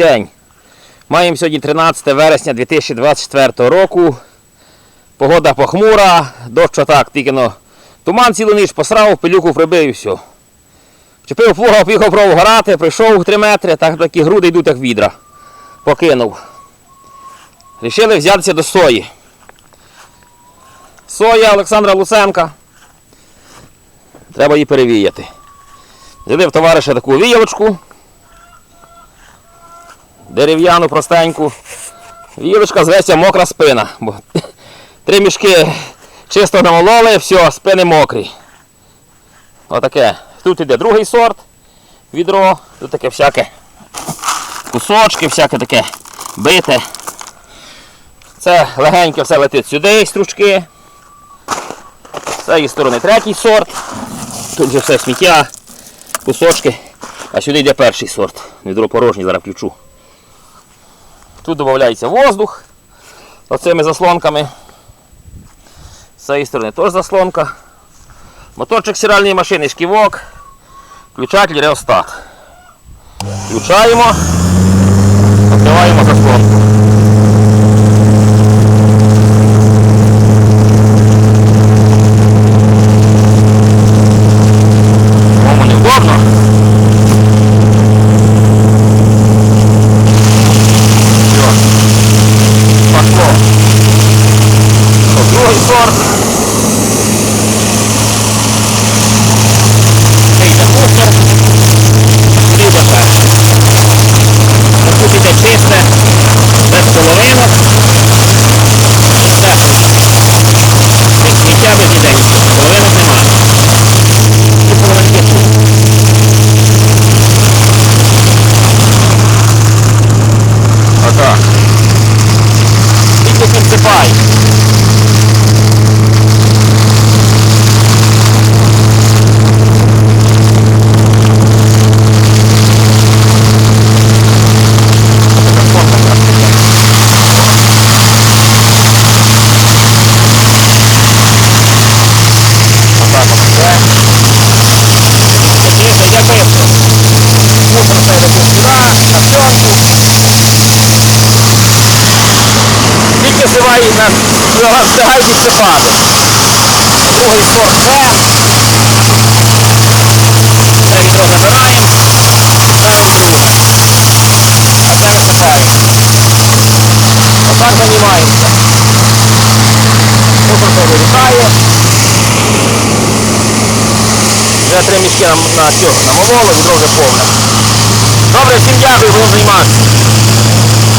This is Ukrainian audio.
День. Маємо сьогодні 13 вересня 2024 року. Погода похмура, дощ отак, тільки но туман цілу ніч посрав, пилюку прибив і все. Чепив плуга, поїхав пробував горати, прийшов 3 метри, так такі груди йдуть, як відра. Покинув. Рішили взятися до сої. Соя Олександра Луценка. Треба її перевіяти. Взяли в товариша таку віялочку дерев'яну простеньку. Вілочка зветься мокра спина. Бо три мішки чисто намололи, все, спини мокрі. Отаке. Тут іде другий сорт відро, тут таке всяке кусочки, всяке таке бите. Це легенько все летить сюди, стручки. З цієї сторони третій сорт. Тут вже все сміття, кусочки. А сюди йде перший сорт. Відро порожній, зараз включу. Тут додається воздух оцими заслонками. З цієї сторони теж заслонка. Моторчик стиральної машини, шківок, включатель реостат. Включаємо, відкриваємо заслонку. Кому неудобно. Все. Пошло. Що, Другий сорт. Це йде мусор. Сюди йде перший. Тут йде чисте, без половинок. Все. Без сміття без ніде нічого. Половинок немає. І половинки тут. Отак. Тільки підсипай. Отак воно все. Чисто, йде бистро. Мусор все йде сюди, на пленку. На встигай підсипати. Другий сорт це. Це відро забираємо. Ставимо друге. А це висипаємо. Отак займаємося. Все вилітає. Вже три мішки на, на цього намололи, відро вже повне. Добре, всім дякую, будемо займатися.